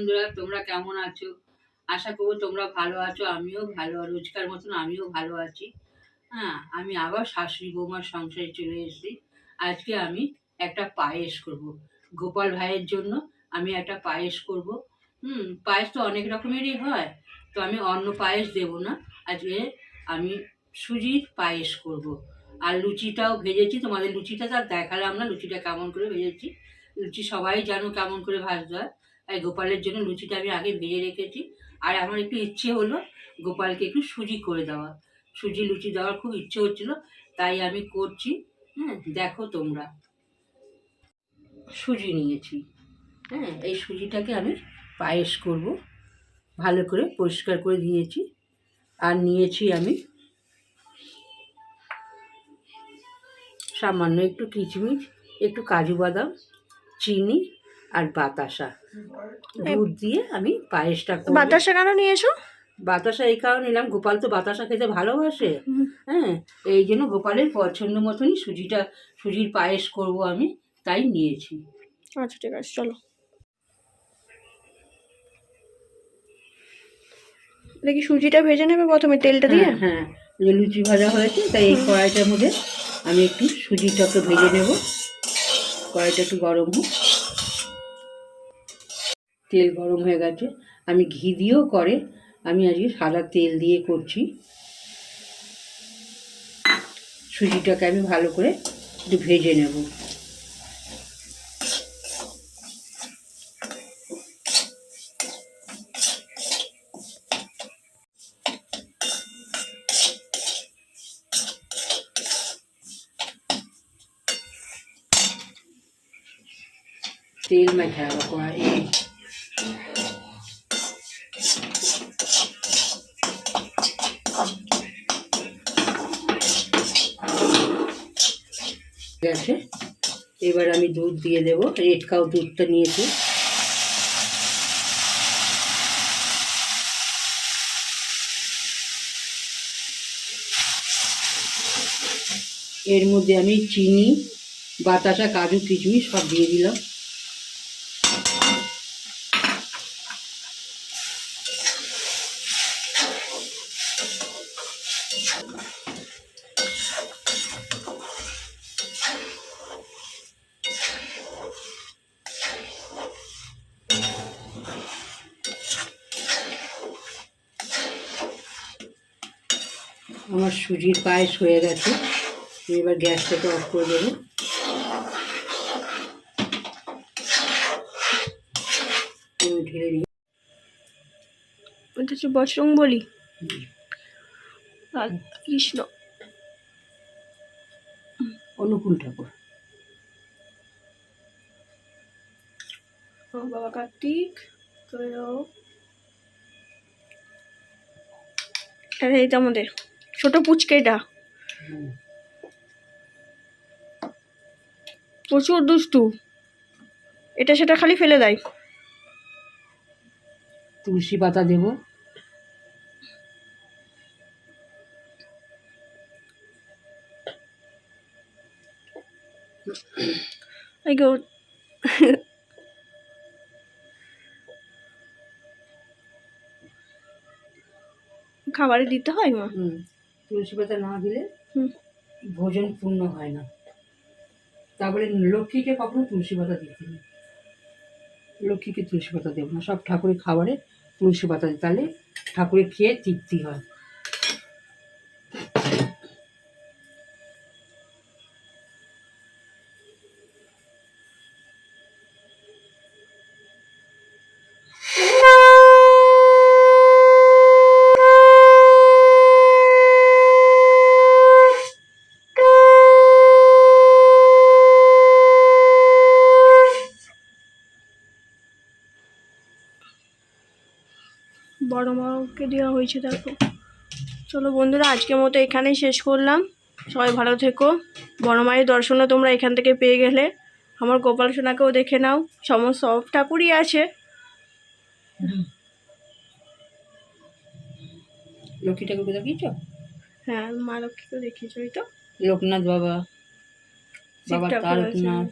বন্ধুরা, তোমরা কেমন আছো? আশা করব তোমরা ভালো আছো, আমিও ভালো, রোজকার মতন আমিও ভালো আছি। হ্যাঁ আমি আবার শাশুড়ি বৌমার সংসারে চলে এসেছি। আজকে আমি একটা পায়েস করব। গোপাল ভাইয়ের জন্য আমি একটা পায়েস করব। হুম, পায়েস তো অনেক রকমেরই হয়, তো আমি অন্য পায়েস দেব না। আজকে আমি সুজির পায়েস করব। আর লুচিটাও ভেজেছি, তোমাদের লুচিটা তো আর দেখালাম না, লুচিটা কেমন করে ভেজেছি? লুচি সবাই জানো কেমন করে ভাজতে হয়। তাই গোপালের জন্য লুচিটা আমি আগে ভেজে রেখেছি। আর আমার একটু ইচ্ছে হলো গোপালকে একটু সুজি করে দেওয়া। সুজি, লুচি দেওয়ার খুব ইচ্ছে হচ্ছিল, তাই আমি করছি। হ্যাঁ দেখো তোমরা। সুজি নিয়েছি। হ্যাঁ এই সুজিটাকে আমি পায়েস করব। ভালো করে পরিষ্কার করে দিয়েছি। আর নিয়েছি আমি সামান্য একটু কিচমিচ, একটু কাজু বাদাম, চিনি আর বাতাসা। দুধ দিয়ে আমি পায়েসটা বাতাসা কেন নিয়ে এসো বাতাসা এই কারণে নিলাম গোপাল তো বাতাসা খেতে ভালোবাসে। হ্যাঁ এই জন্য গোপালের পছন্দ মতনই সুজিটা সুজির পায়েস করব আমি তাই নিয়েছি। আচ্ছা ঠিক আছে চলো। দেখি সুজিটা ভেজে নেবে প্রথমে তেলটা দিয়ে? হ্যাঁ হ্যাঁ যে লুচি ভাজা হয়েছে তাই এই কড়াইটার মধ্যে আমি একটু সুজিটাকে ভেজে নেব। কড়াইটা একটু গরম হোক। তেল গরম হয়ে গেছে আমি ঘি দিয়েও করে আমি আজকে সাদা তেল দিয়ে করছি সুজিটাকে আমি ভালো করে একটু ভেজে নেব तेल में खाएगा कढ़ाई গেছে। এবার আমি দুধ দিয়ে দেবো। রেড কাউ দুধটা নিয়েছি। এর মধ্যে আমি চিনি, বাতাসা, কাজু, কিশমিশ সব দিয়ে দিলাম। আমার সুজির পায়েস হয়ে গেছে। আমি এবার গ্যাসটাকে অফ করে দেবো। ঢেলে হচ্ছে বজরং বলি? কৃষ্ণ। অনুকূল ঠাকুর। বাবা কার্তিক আরে এইটা আমাদের। ছোট পুচকে এটা। প্রচুর দুষ্টু। এটা সেটা খালি ফেলে দেয়। তুলসী পাতা দেবো। খাবারে দিতে হয় মা? হুম। তুলসী পাতা না দিলে ভোজন পূর্ণ হয় না। তারপরে লক্ষ্মীকে কখনো তুলসী পাতা দিতে নেই। লক্ষ্মীকে তুলসী পাতা দেবো না। সব ঠাকুরের খাবারে তুলসী পাতা দিই। তাহলে ঠাকুরের খেয়ে তৃপ্তি হয়। বড় মাকে দেওয়া হয়েছে দেখো। চলো বন্ধুরা আজকের মতো এখানেই শেষ করলাম। সবাই ভালো থেকো। বড় মায়ের দর্শনও তোমরা এখান থেকে পেয়ে গেলে। আমার গোপাল সোনাকেও দেখে নাও। সমস্ত সব ঠাকুরই আছে। লক্ষ্মী ঠাকুরকে দেখিয়েছ হ্যাঁ মা লক্ষ্মীকেও দেখিয়েছো এই তো। লোকনাথ বাবা বাবা। তারকনাথ।